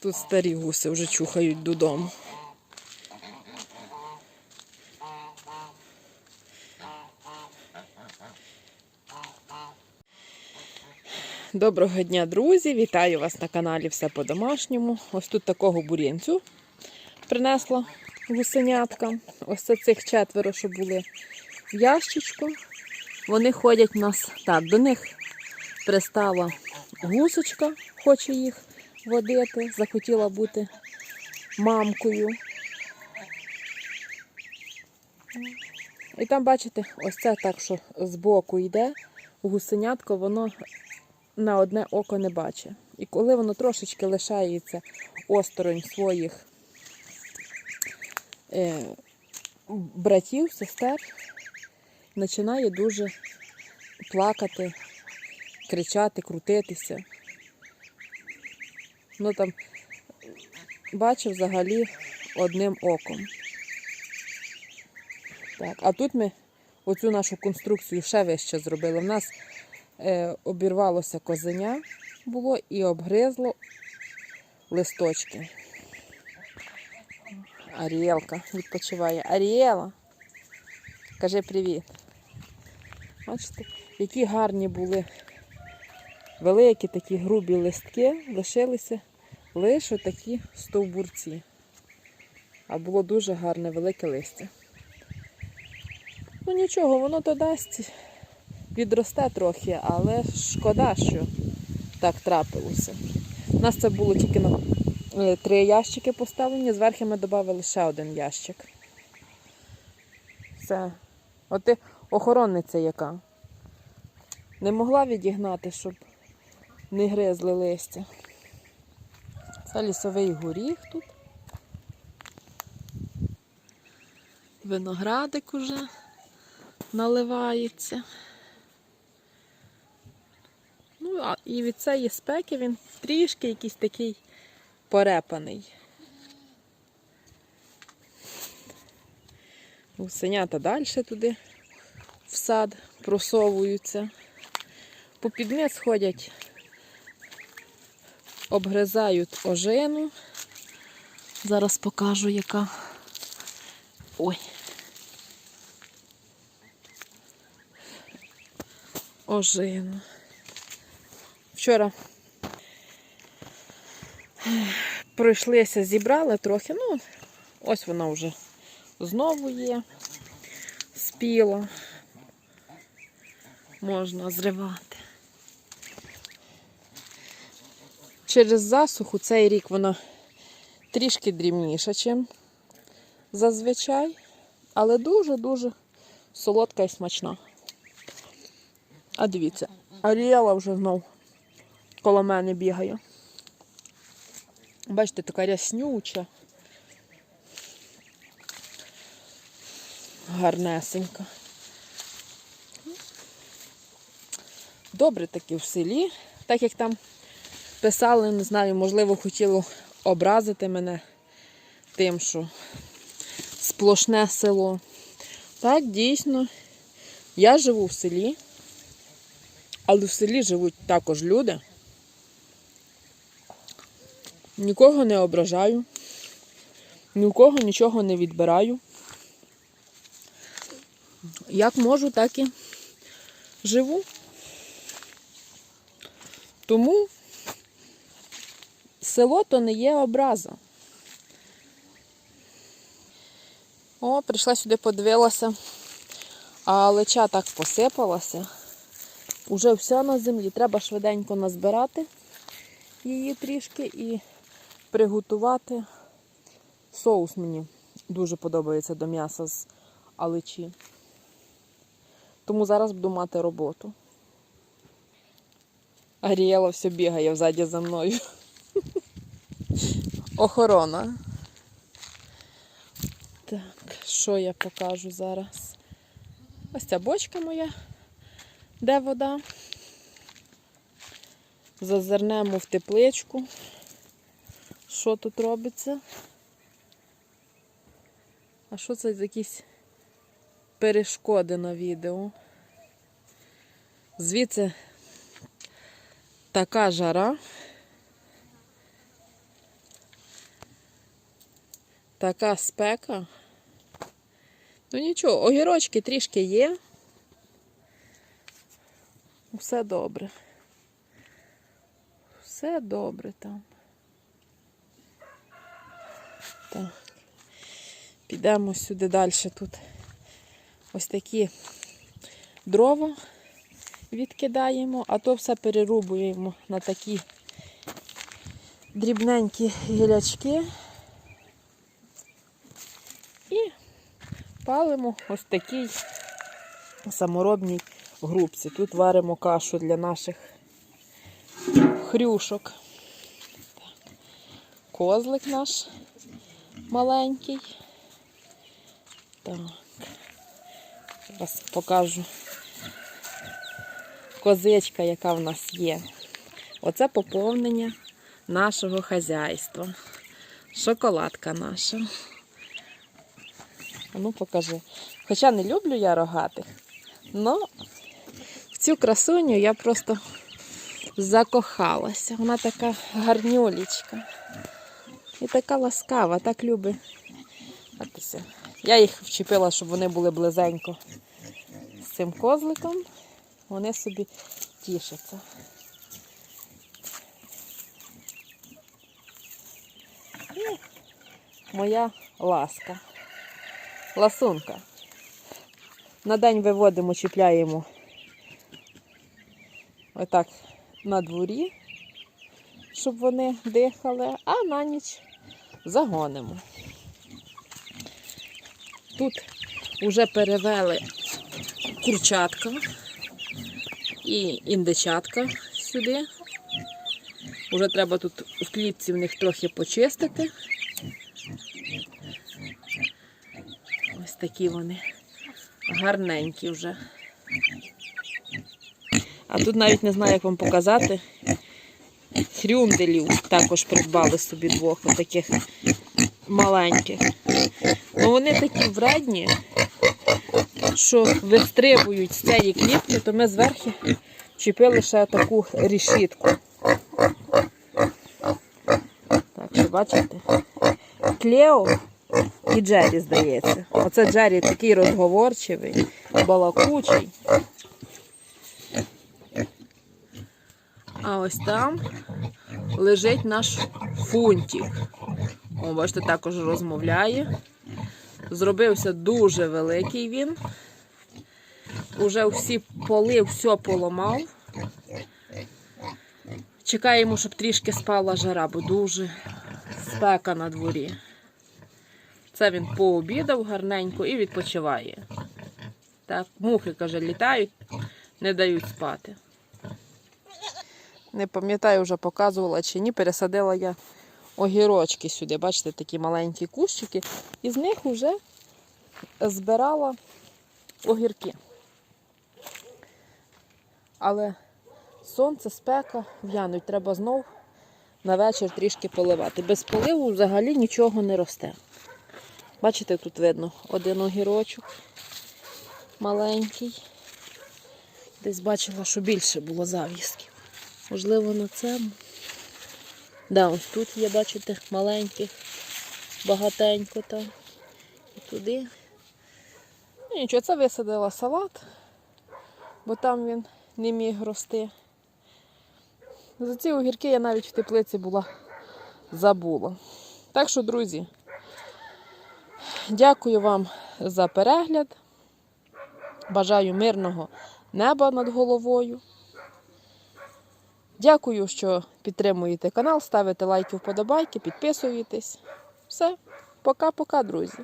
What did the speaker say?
Тут старі гуси вже чухають додому. Доброго дня, друзі! Вітаю вас на каналі Все по-домашньому. Ось тут такого бур'янцю принесла гусенятка. Ось це цих четверо, що були в ящичку. Вони ходять в нас так, до них пристала гусочка, хоче їх водити, захотіла бути мамкою. І там, бачите, ось це так, що збоку йде, гусенятко, воно на одне око не бачить. І коли воно трошечки лишається осторонь своїх е, братів, сестер, починає дуже плакати, кричати, крутитися. Ну там бачив взагалі одним оком. Так, а тут ми оцю нашу конструкцію ще вище зробили. В нас е, обірвалося козеня було і обгризло листочки. Аріелка відпочиває. Аріела, кажи привіт. Бачите, які гарні були великі такі грубі листки, лишилися лише такі стовбурці. А було дуже гарне велике листя. Ну нічого, воно то дасть, відросте трохи, але шкода, що так трапилося. У нас це було тільки на е, три ящики поставлені, зверху ми додали ще один ящик. Все. От ти охоронниця яка. Не могла відігнати, щоб не гризли листя. Це лісовий горіх тут. Виноградик уже наливається. Ну, а і від цієї спеки він трішки якийсь такий порепаний. Гусенята далі туди в сад просовуються. По підниз ходять, обгризають ожину. Зараз покажу, яка. Ой. Ожину. Вчора пройшлися, зібрали трохи, ну, ось вона вже знову є, спіла. Можна зривати. Через засуху цей рік вона трішки дрібніша, ніж зазвичай, але дуже-дуже солодка і смачна. А дивіться, Аріела вже знов коло мене бігає. Бачите, така ряснюча. Гарнесенька. Добре таки в селі, так як там писали, не знаю, можливо, хотіло образити мене тим, що сплошне село. Так, дійсно, я живу в селі, але в селі живуть також люди. Нікого не ображаю, ні у кого нічого не відбираю. Як можу, так і живу. Тому село то не є образа. О, прийшла сюди, подивилася, а леча так посипалася. Уже вся на землі. Треба швиденько назбирати її трішки і приготувати соус мені дуже подобається до м'яса з алечі. Тому зараз буду мати роботу. Арієла все бігає взаді за мною. Охорона. Так, що я покажу зараз? Ось ця бочка моя, де вода. Зазирнемо в тепличку. Що тут робиться? А що це за якісь перешкоди на відео? Звідси така жара. Така спека. Ну нічого, огірочки трішки є. Все добре. Все добре там. Так. Підемо сюди далі. Тут ось такі дрова відкидаємо, а то все перерубуємо на такі дрібненькі гілячки. І палимо ось такій саморобній грубці. Тут варимо кашу для наших хрюшок. Козлик наш маленький. Так. Зараз покажу козичка, яка в нас є. Оце поповнення нашого хазяйства. Шоколадка наша. Ну покажи. Хоча не люблю я рогатих, але в цю красуню я просто закохалася. Вона така гарнюлічка. І така ласкава, так любить. Я їх вчепила, щоб вони були близенько з цим козликом. Вони собі тішаться. І моя ласка. Ласунка. На день виводимо, чіпляємо отак на дворі, щоб вони дихали, а на ніч загонимо. Тут вже перевели курчатка і індичатка сюди. Уже треба тут в клітці в них трохи почистити. Ось такі вони гарненькі вже. А тут навіть не знаю, як вам показати. Хрюнделів також придбали собі двох таких маленьких. Ну вони такі вредні, що вистрибують з цієї клітки, то ми зверху чіпили ще таку рішітку. Так, що бачите? Клео і Джері, здається. Оце Джері такий розговорчивий, балакучий. А ось там лежить наш фунтик. О, бачите, також розмовляє. Зробився дуже великий він. Уже всі поли, все поламав. Чекаємо, щоб трішки спала жара, бо дуже спека на дворі. Це він пообідав гарненько і відпочиває. Так, мухи, каже, літають, не дають спати. Не пам'ятаю, вже показувала чи ні, пересадила я огірочки сюди. Бачите, такі маленькі кущики. І з них вже збирала огірки. Але сонце, спека в'януть, треба знов на вечір трішки поливати. Без поливу взагалі нічого не росте. Бачите, тут видно один огірочок маленький. Десь бачила, що більше було зав'язків. Можливо, на цьому. Да, ось тут є, бачите, маленьких, багатенько там. І туди. Ну, нічого, це висадила салат, бо там він не міг рости. За ці огірки я навіть в теплиці була забула. Так що, друзі, дякую вам за перегляд. Бажаю мирного неба над головою. Дякую, що підтримуєте канал, ставите лайки, вподобайки, підписуєтесь. Все, пока-пока, друзі.